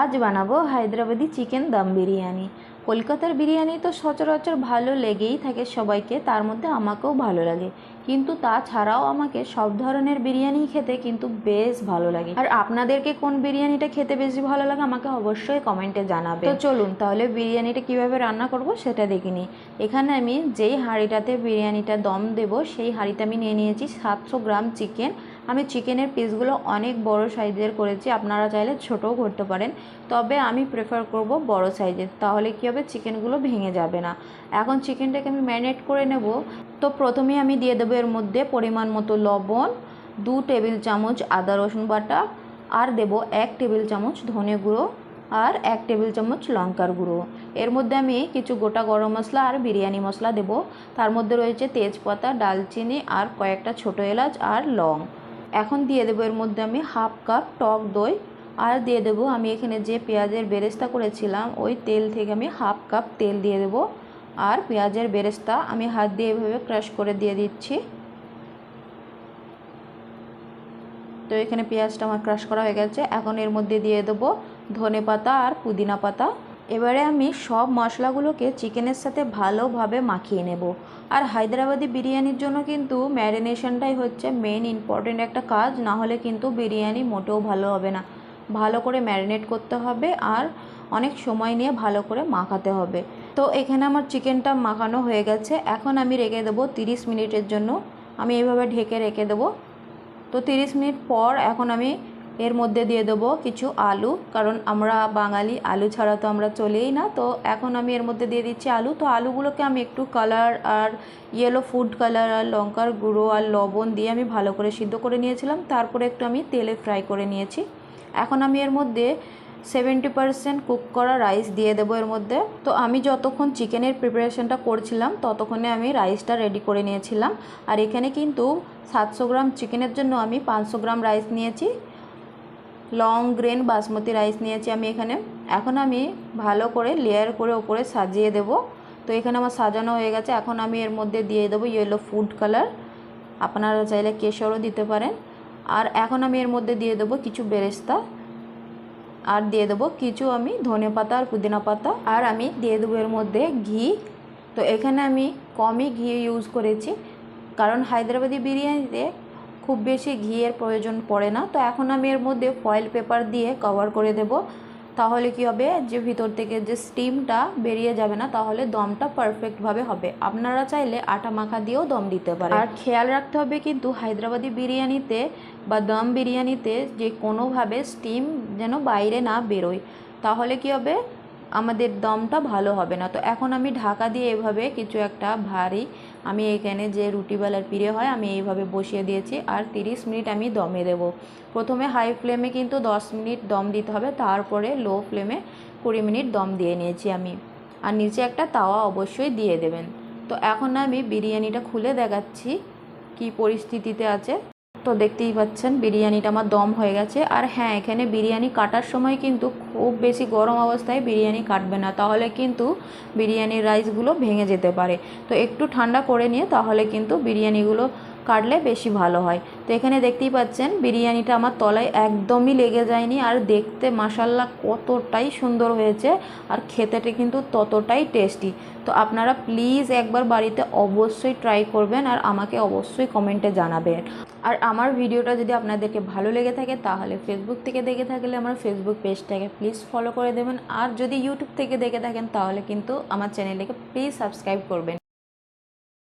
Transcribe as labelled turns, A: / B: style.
A: আজ বানাবো হায়দ্রাবাদি চিকেন দম বিরিয়ানি। কলকাতার বিরিয়ানি তো সচরাচর ভালো লেগেই থাকে সবাইকে, তার মধ্যে আমাকেও ভালো লাগে। কিন্তু তাছাড়াও আমাকে সব ধরনের বিরিয়ানি খেতে কিন্তু বেশ ভালো লাগে। আর আপনাদেরকে কোন বিরিয়ানিটা খেতে বেশি ভালো লাগে আমাকে অবশ্যই কমেন্টে জানাবে তো চলুন তাহলে বিরিয়ানিটা কীভাবে রান্না করব সেটা দেখে নিই। এখানে আমি যেই হাঁড়িটাতে বিরিয়ানিটা দম দেব, সেই হাঁড়িতে আমি নিয়ে নিয়েছি সাতশো গ্রাম চিকেন আমি চিকেনের পিসগুলো অনেক বড় সাইজের করেছি, আপনারা চাইলে ছোটও করতে পারেন। তবে আমি প্রেফার করব বড় সাইজের, তাহলে কী হবে চিকেনগুলো ভেঙে যাবে না। এখন চিকেনটাকে আমি ম্যারিনেট করে নেব। তো প্রথমে আমি দিয়ে দেবো এর মধ্যে পরিমাণ মতো লবণ, দু টেবিল চামচ আদা রসুন বাটা, আর দেব এক টেবিল চামচ ধনে গুঁড়ো আর এক টেবিল চামচ লঙ্কার গুঁড়ো। এর মধ্যে আমি কিছু গোটা গরম মশলা আর বিরিয়ানি মশলা দেব। তার মধ্যে রয়েছে তেজপাতা, ডালচিনি আর কয়েকটা ছোটো এলাচ আর লং। এখন দিয়ে দেবো এর মধ্যে আমি হাফ কাপ টক দই। আর দিয়ে দেবো আমি এখানে যে পেঁয়াজের বেরেস্তা করেছিলাম, ওই তেল থেকে আমি হাফ কাপ তেল দিয়ে দেবো। আর পেঁয়াজের বেরেস্তা আমি হাত দিয়ে এভাবে ক্রাশ করে দিয়ে দিচ্ছি। তো এখানে পেঁয়াজটা আমার ক্রাশ করা হয়ে গেছে। এখন এর মধ্যে দিয়ে দেবো ধনে পাতা আর পুদিনা পাতা। এবারে আমি সব মশলাগুলোকে চিকেনের সাথে ভালোভাবে মাখিয়ে নেব। আর হায়দ্রাবাদি বিরিয়ানির জন্য কিন্তু ম্যারিনেশনটাই হচ্ছে মেন ইম্পর্টেন্ট একটা কাজ, না হলে কিন্তু বিরিয়ানি মোটেও ভালো হবে না। ভালো করে ম্যারিনেট করতে হবে আর অনেক সময় নিয়ে ভালো করে মাখাতে হবে। তো এখানে আমার চিকেনটা মাখানো হয়ে গেছে। এখন আমি রেখে দেবো তিরিশ মিনিটের জন্য। আমি এইভাবে ঢেকে রেখে দেবো। তো তিরিশ মিনিট পর এখন আমি এর মধ্যে দিয়ে দেবো কিছু আলু, কারণ আমরা বাঙালি, আলু ছাড়া তো আমরা চলেই না। তো এখন আমি এর মধ্যে দিয়ে দিচ্ছি আলু। তো আলুগুলোকে আমি একটু কালার আর ইয়েলো ফুড কালার আর লঙ্কার গুঁড়ো আর লবণ দিয়ে আমি ভালো করে সিদ্ধ করে নিয়েছিলাম। তারপরে একটু আমি তেলে ফ্রাই করে নিয়েছি। এখন আমি এর মধ্যে সেভেন্টি পারসেন্ট কুক করা রাইস দিয়ে দেবো এর মধ্যে। তো আমি যতক্ষণ চিকেনের প্রিপারেশনটা করছিলাম, ততক্ষণে আমি রাইসটা রেডি করে নিয়েছিলাম। আর এখানে কিন্তু সাতশো গ্রাম চিকেনের জন্য আমি পাঁচশো গ্রাম রাইস নিয়েছি। লং গ্রেন বাসমতি রাইস নিয়েছি আমি এখানে। এখন আমি ভালো করে লেয়ার করে ওপরে সাজিয়ে দেব। তো এখানে আমার সাজানো হয়ে গেছে। এখন আমি এর মধ্যে দিয়ে দেবো ইয়েলো ফুড কালার আপনারা চাইলে কেশরও দিতে পারেন। আর এখন আমি এর মধ্যে দিয়ে দেবো কিছু বেরেস্তা। আর দিয়ে দেবো কিছু আমি ধনে পাতা আর পুদিনা পাতা। আর আমি দিয়ে দেবো এর মধ্যে ঘি। তো এখানে আমি কমই ঘি ইউজ করেছি। কারণ হায়দ্রাবাদি বিরিয়ানিতে খুব বেশি ঘিয়ের প্রয়োজন পড়ে না। তো এখন আমি এর মধ্যে ফয়েল পেপার দিয়ে কভার করে দেব। তাহলে কি হবে? যে ভিতর থেকে যে স্টিমটা বেরিয়ে যাবে না, তাহলে দমটা পারফেক্টভাবে হবে। আপনারা চাইলে আটা মাখা দিয়েও দম দিতে পারেন। আর খেয়াল রাখতে হবে কিন্তু হায়দ্রাবাদি বিরিয়ানিতে বা দম বিরিয়ানিতে যে কোনোভাবে স্টিম যেন বাইরে না বেরোয়, তাহলে কি হবে? আমাদের দমটা ভালো হবে না। তো এখন আমি ঢাকা দিয়ে এভাবে কিছু একটা ভারী আমি এখানে যে রুটিবেলার পিড়ে হয়, আমি এইভাবে বসিয়ে দিয়েছি আর 30 মিনিট আমি দমে দেব। প্রথমে হাই ফ্লেমে কিন্তু 10 মিনিট দম দিতে হবে, তারপরে লো ফ্লেমে কুড়ি মিনিট দম দিয়ে নিয়েছি আমি। আর নিচে একটা তাওয়া অবশ্যই দিয়ে দেবেন। তো এখন আমি বিরিয়ানিটা খুলে দেখাচ্ছি, কি পরিস্থিতিতে আছে। তো দেখতেই পাচ্ছেন, বিরিয়ানিটা আমার দম হয়ে গেছে। আর হ্যাঁ এখানে বিরিয়ানি কাটার সময় কিন্তু খুব বেশি গরম অবস্থায় বিরিয়ানি কাটবে না। তাহলে কিন্তু বিরিয়ানির রাইসগুলো ভেঙে যেতে পারে। তো একটু ঠান্ডা করে নিয়ে তাহলে কিন্তু বিরিয়ানিগুলো কাটলে বেশি ভালো হয়। তো এখানে দেখতেই পাচ্ছেন, বিরিয়ানিটা আমার তলায় একদমই লেগে যায়নি আর দেখতে মাসাল্লা কতটাই সুন্দর হয়েছে আর খেতেটা কিন্তু ততটাই টেস্টি। তো আপনারা প্লিজ একবার বাড়িতে অবশ্যই ট্রাই করবেন আর আমাকে অবশ্যই কমেন্টে জানাবেন। আর আমার ভিডিওটা যদি আপনাদেরকে ভালো লেগে থাকে তাহলে ফেসবুক থেকে দেখে থাকলে আমার ফেসবুক পেজটাকে প্লিজ ফলো করে দেবেন। আর যদি ইউটিউব থেকে দেখে থাকেন তাহলে কিন্তু আমার চ্যানেলটাকে প্লিজ সাবস্ক্রাইব করবেন।